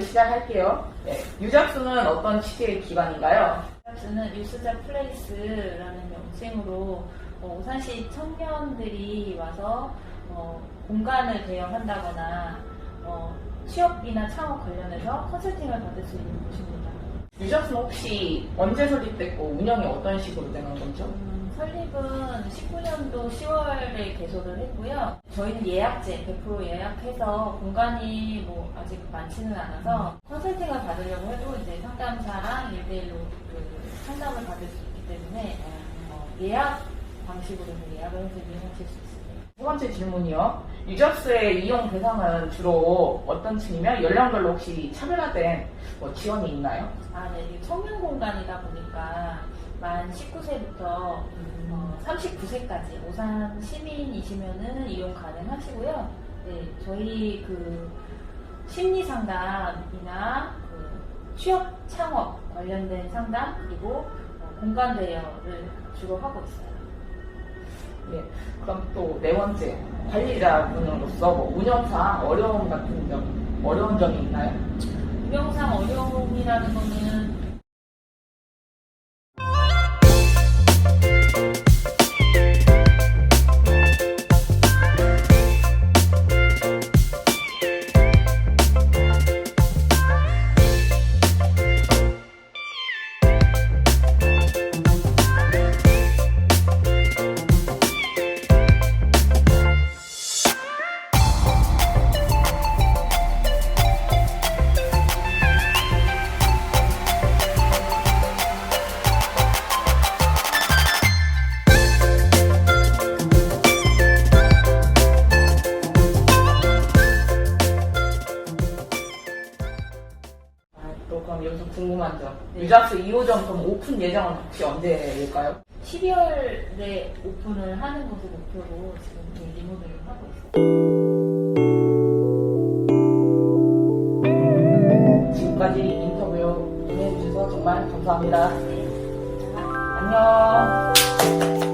시작할게요. 네, 유작수는 어떤 취지의 기관인가요? 는 뉴스자 플레이스라는 명칭으로 어, 오산시 청년들이 와서 어, 공간을 대여한다거나 어, 취업이나 창업 관련해서 컨설팅을 받을 수 있는 곳입니다. 유작수는 혹시 언제 설립됐고 운영이 어떤 식으로 되는 거죠? 음, 설립은 19년도 10월에 개소를 했고요. 저희는 예약제 100% 예약해서 공간이 뭐 아직 많지는 않아서 컨설팅을 받으려고 해도 이제 상담사랑 1대1로 그 상담을 받을 수 있기 때문에 어, 예약 방식으로 예약을 해서 이용하실 수 있습니다. 두 번째 질문이요. 유작수의 이용 대상은 주로 어떤 층이며 연령별로 혹시 차별화된 뭐 지원이 있나요? 아, 네. 이게 청년 공간이다 보니까 만 19세부터 어, 39세까지 오산 시민이시면은 이용 가능하시고요. 네, 저희 그 심리 상담이나 그 취업 창업 관련된 상담 그리고 어, 공간 대여를 주로 하고 있어요. 예. 그럼 또 네 번째 관리자분으로서 뭐 운영상 어려움 같은 점 어려운 점이 있나요? 운영상 어려움이라는 거는 그럼 여기서 궁금한 점. 네. 유작수 2호점 그럼 오픈 예정은 혹시 언제일까요? 12월에 오픈을 하는 것을 목표로 지금 네, 리모델링 하고 있어요. 지금까지 인터뷰 임해주셔서 정말 감사합니다. 네. 안녕.